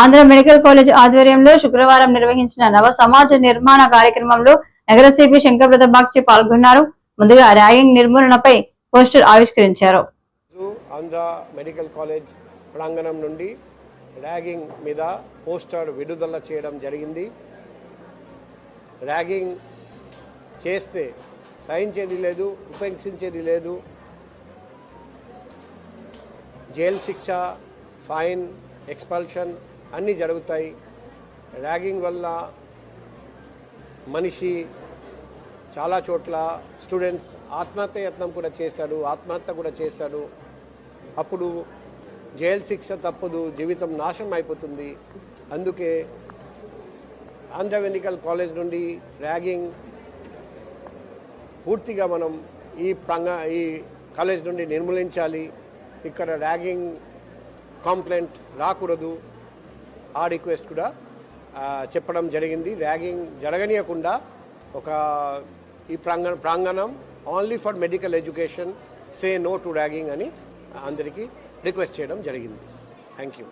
Andhra medical college ఆధ్వర్యంలో శుక్రవారం నిర్వహించిన నవ సమాజ నిర్మాణ కార్యక్రమంలో నగర సిపి శంకర్ప్రద బాగ్చి పాల్గొన్నారు. ముందుగా ర్యాగింగ్ నిర్మూలనపై పోస్టర్ ఆవిష్కరించారు. ఆంధ్ర మెడికల్ కాలేజ్ ప్రాంగణం నుండి ర్యాగింగ్ మీద పోస్టర్ విడుదల చేయడం జరిగింది. ర్యాగింగ్ చేస్తే సహించేది లేదు ఉపేక్షించేది లేదు. జైలు శిక్ష ఫైన్ ఎక్స్పల్షన్ అన్నీ జరుగుతాయి. ర్యాగింగ్ వల్ల మనిషి చాలా చోట్ల స్టూడెంట్స్ ఆత్మహత్య యత్నం కూడా చేశాడు ఆత్మహత్య కూడా చేశాడు. అప్పుడు జైలు శిక్ష తప్పదు జీవితం నాశనం అయిపోతుంది. అందుకే ఆంధ్ర మెడికల్ కాలేజ్ నుండి ర్యాగింగ్ పూర్తిగా మనం ఈ ప్రాంగ ఈ కాలేజ్ నుండి నిర్మూలించాలి. ఇక్కడ ర్యాగింగ్ కంప్లైంట్ రాకూడదు. ఆ రిక్వెస్ట్ కూడా చెప్పడం జరిగింది. ర్యాగింగ్ జరగనీయకుండా ఒక ఈ ప్రాంగణ ప్రాంగణం only for medical education say no to ragging అని అందరికీ రిక్వెస్ట్ చేయడం జరిగింది. Thank you